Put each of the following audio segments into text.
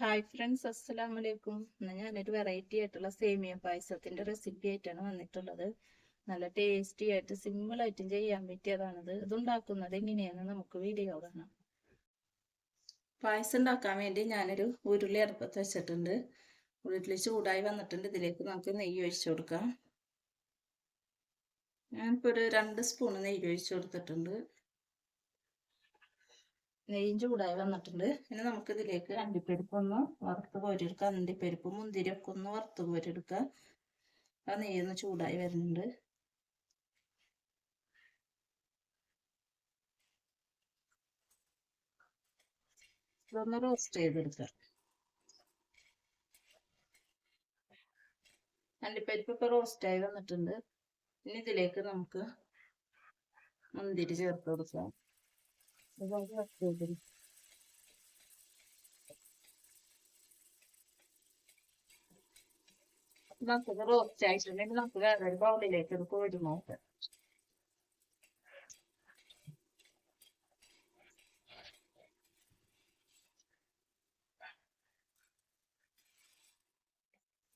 Hi friends അസ്സലാമു അലൈക്കും ഇന്ന് ഞാനൊരു വെറൈറ്റി ആയിട്ടുള്ള സേമിയ പായസത്തിന്റെ റെസിപ്പി ആയിട്ടാണ് വന്നിട്ടുള്ളത്. നല്ല ടേസ്റ്റി ആയിട്ട് സിമ്പിൾ ആയിട്ടും ചെയ്യാൻ പറ്റിയതാണിത്. ഇത് ഉണ്ടാക്കുന്നത് എങ്ങനെയാണെന്ന് നമുക്ക് വീഡിയോ കാണാം. പായസം ഉണ്ടാക്കാൻ വേണ്ടി ഞാനൊരു ഉരുളി അടുപ്പത്ത് വെച്ചിട്ടുണ്ട്. ഉരുളി ചൂടായി വന്നിട്ടുണ്ട്. ഇതിലേക്ക് നമുക്ക് നെയ്യ് ഒഴിച്ചു കൊടുക്കാം. ഞാനിപ്പോൾ ഒരു രണ്ട് സ്പൂൺ നെയ്യ് ഒഴിച്ചു കൊടുത്തിട്ടുണ്ട്. നെയ്യും ചൂടായി വന്നിട്ടുണ്ട്. ഇനി നമുക്ക് ഇതിലേക്ക് അണ്ടിപ്പരിപ്പ് ഒന്ന് വറുത്ത് കോരിയെടുക്കുക അണ്ടിപ്പരിപ്പ് മുന്തിരി ഒക്കെ ഒന്ന് വറുത്ത് കോരിയെടുക്കുക. ആ നെയ്യൊന്ന് ചൂടായി വരുന്നുണ്ട്. ഇതൊന്ന് റോസ്റ്റ് ചെയ്തെടുക്കുക. അണ്ടിപ്പരിപ്പ് ഇപ്പൊ റോസ്റ്റ് ആയി വന്നിട്ടുണ്ട്. ഇനി ഇതിലേക്ക് നമുക്ക് മുന്തിരി ചേർത്ത് കൊടുക്കാം. നമുക്കിത് റോസ്റ്റ് ആയിട്ടുണ്ടെങ്കിൽ നമുക്ക് വേറൊരു ബൗളിലേക്ക് ഇത് കോരി നോക്കാം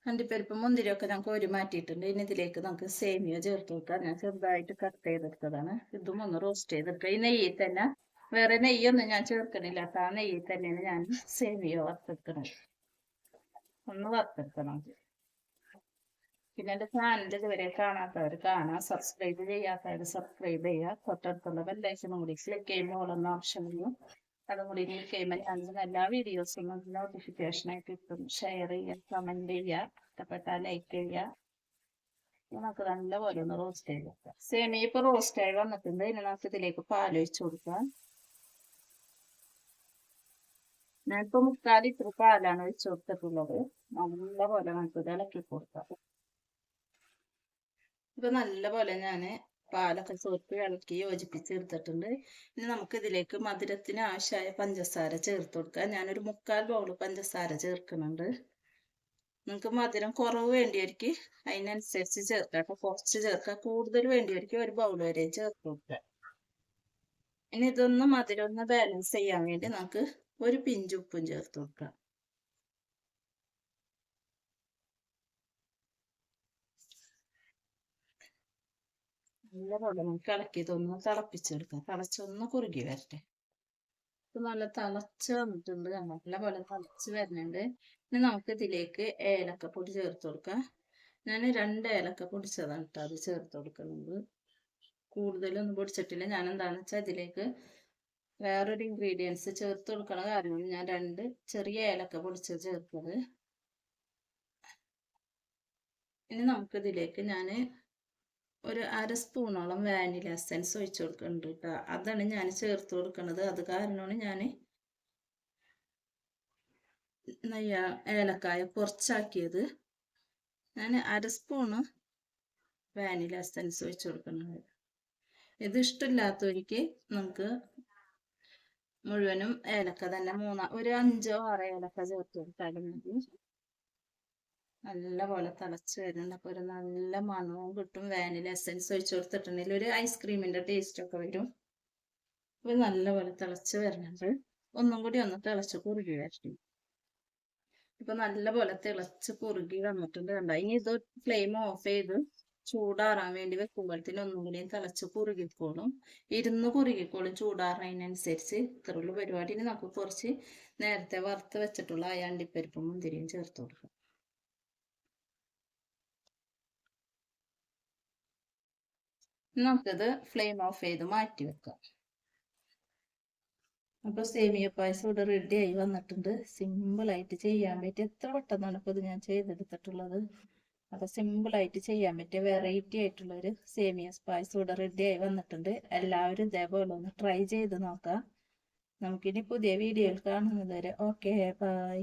അണ്ടിപ്പരിപ്പ് മുന്തിരിയൊക്കെ നമുക്ക് ഒരു മാറ്റിയിട്ടുണ്ട്. ഇനി ഇതിലേക്ക് നമുക്ക് സേമിയ ചേർത്ത് വെക്കാം. ഞാൻ ചെറുതായിട്ട് കട്ട് ചെയ്തെടുത്തതാണ്. ഇതും ഒന്ന് റോസ്റ്റ് ചെയ്തെടുക്കുക ഈ നെയ്യിൽ തന്നെ വേറെ നെയ്യൊന്നും ഞാൻ ചേർക്കണില്ല. അപ്പൊ ആ നെയ്യിൽ തന്നെയാണ് ഞാൻ സേമിയ വറുത്തെടുക്കണത്. ഒന്ന് വറുത്തെടുക്കണം. പിന്നെ എന്റെ ചാനൽ ഇതുവരെ കാണാത്തവർ കാണാം. സബ്സ്ക്രൈബ് ചെയ്യാത്തവർ സബ്സ്ക്രൈബ് ചെയ്യുക. തൊട്ടടുത്തുള്ള ബെല്ലൈക്കനും കൂടി ക്ലിക്ക് ചെയ്യുമ്പോൾ ഉള്ള ഓപ്ഷൻ വരും അതും കൂടി ക്ലിക്ക് ചെയ്യുമ്പോൾ ഞാൻ എല്ലാ വീഡിയോസും നോട്ടിഫിക്കേഷൻ ആയിട്ട് കിട്ടും. ഷെയർ ചെയ്യുക കമന്റ് ചെയ്യുക ഇഷ്ടപ്പെട്ടാൽ ലൈക്ക് ചെയ്യുക. നമുക്ക് നല്ലപോലെ ഒന്ന് റോസ്റ്റ് ചെയ്ത് വെക്കാം. സേമിയ റോസ്റ്റ് ആയി വന്നിട്ടുണ്ട്. ഇനി നമുക്ക് ഇതിലേക്ക് പാലൊഴിച്ചു കൊടുക്കാം. ഞാനിപ്പോ മുക്കാൽ ലിറ്റർ പാലാണ് ഒഴിച്ചു കൊടുത്തിട്ടുള്ളത് നല്ല പോലെ ഇത് ഇളക്കി കൊടുക്കാം. ഇപ്പൊ നല്ല പോലെ ഞാൻ പാലൊക്കെ ചേർത്ത് ഇളക്കി യോജിപ്പിച്ച് എടുത്തിട്ടുണ്ട്. ഇനി നമുക്ക് ഇതിലേക്ക് മധുരത്തിന് ആവശ്യമായ പഞ്ചസാര ചേർത്ത് കൊടുക്കാം. ഞാനൊരു മുക്കാൽ ബൗൾ പഞ്ചസാര ചേർക്കുന്നുണ്ട്. നിങ്ങൾക്ക് മധുരം കുറവ് വേണ്ടിയവർക്ക് അതിനനുസരിച്ച് ചേർക്കാം. അപ്പൊ കുറച്ച് ചേർക്കാം. കൂടുതൽ വേണ്ടിയവർക്ക് ഒരു ബൗൾ വരെ ചേർത്ത് കൊടുക്കാം. ഇനി ഇതൊന്ന് മധുരം ഒന്ന് ബാലൻസ് ചെയ്യാൻ വേണ്ടി നമുക്ക് ഒരു പിഞ്ച് ഉപ്പും ചേർത്ത് വെക്കുക നല്ലപോലെ നമുക്ക് ഇളക്കി തിളപ്പിച്ചെടുക്കുക തിളപ്പിച്ചെടുക്കാം. തിളച്ചൊന്ന് കുറുകി വരട്ടെ. ഇപ്പൊ നല്ല തിളച്ച് വന്നിട്ടുണ്ട് നല്ല പോലെ തിളച്ച് വരുന്നുണ്ട്. ഇനി നമുക്ക് ഇതിലേക്ക് ഏലക്കപ്പൊടി ചേർത്ത് കൊടുക്കാം. ഞാൻ രണ്ട് ഏലക്ക പൊടിച്ചതാണ് കേട്ടോ അത് ചേർത്ത് കൊടുക്കുന്നത്. കൂടുതലൊന്നും പൊടിച്ചിട്ടില്ല. ഞാൻ എന്താണെന്ന് വെച്ചാൽ ഇതിലേക്ക് വേറൊരു ഇൻഗ്രീഡിയൻസ് ചേർത്ത് കൊടുക്കണ കാരണം ഞാൻ രണ്ട് ചെറിയ ഏലക്ക പൊടിച്ചത് ചേർത്തത്. ഇനി നമുക്കിതിലേക്ക് ഞാൻ ഒരു അര സ്പൂണോളം വാനില എസൻസ് ഒഴിച്ചു കൊടുക്കുന്നുണ്ട് കേട്ടോ. അതാണ് ഞാൻ ചേർത്ത് കൊടുക്കുന്നത്. അത് കാരണമാണ് ഞാൻ നെയ്യ ഏലക്കായ കുറച്ചാക്കിയത്. ഞാൻ അര സ്പൂണ് വാനില എസൻസ് ഒഴിച്ചു കൊടുക്കുന്നത് ഇത് ഇഷ്ടമില്ലാത്തവർക്ക് നമുക്ക് മുഴുവനും ഏലക്ക തന്നെ. മൂന്നാ ഒരു അഞ്ചോ ആറോ ഏലക്ക ചേർത്ത് കൊടുത്താലും മതി. നല്ലപോലെ തിളച്ച് വരുന്നുണ്ട്. അപ്പോൾ ഒരു നല്ല മണവും കിട്ടും. വാനില എസൻസ് ഒഴിച്ചു കൊടുത്തിട്ടുണ്ടെങ്കിൽ ഒരു ഐസ്ക്രീമിന്റെ ടേസ്റ്റ് ഒക്കെ വരും. അപ്പോൾ നല്ലപോലെ തിളച്ച് വരുന്നുണ്ട്. ഒന്നും കൂടി ഒന്ന് തിളച്ച് കുറുകി വരണം. നല്ലപോലെ തിളച്ച് കുറുകി വന്നിട്ടുണ്ട് കണ്ടോ? ഇനി ഇത് ഫ്ലെയിം ഓഫ് ചെയ്ത് ചൂടാറാൻ വേണ്ടി വെക്കുമ്പോഴത്തേന് ഒന്നുകൂടിയും കൂടി തിളച്ച് കുറുകിക്കോളും. ഇരുന്ന് കുറുകിക്കോളും ചൂടാറുന്നതിനനുസരിച്ച് ഇത്രയുള്ള പരിപാടി. നമുക്ക് കുറച്ച് നേരത്തെ വറുത്ത് വെച്ചിട്ടുള്ള ആ അണ്ടിപ്പരിപ്പും മുന്തിരിയും ചേർത്ത് കൊടുക്കാം. നമുക്കിത് ഫ്ലെയിം ഓഫ് ചെയ്ത് മാറ്റി വെക്കാം. അപ്പൊ സേമിയ പായസം ഇവിടെ റെഡി ആയി വന്നിട്ടുണ്ട്. സിമ്പിൾ ആയിട്ട് ചെയ്യാൻ പറ്റി എത്ര പെട്ടെന്നാണ് ഇപ്പൊ ഇത് ഞാൻ ചെയ്തെടുത്തിട്ടുള്ളത്. അപ്പൊ സിമ്പിൾ ആയിട്ട് ചെയ്യാൻ പറ്റിയ വെറൈറ്റി ആയിട്ടുള്ള ഒരു സേമിയ പായസം ഇവിടെ റെഡി ആയി വന്നിട്ടുണ്ട്. എല്ലാവരും ഇതേപോലെ ഒന്ന് ട്രൈ ചെയ്ത് നോക്കാം. നമുക്കിനി പുതിയ വീഡിയോയിൽ കാണുന്നത് വരെ ഓക്കെ ബൈ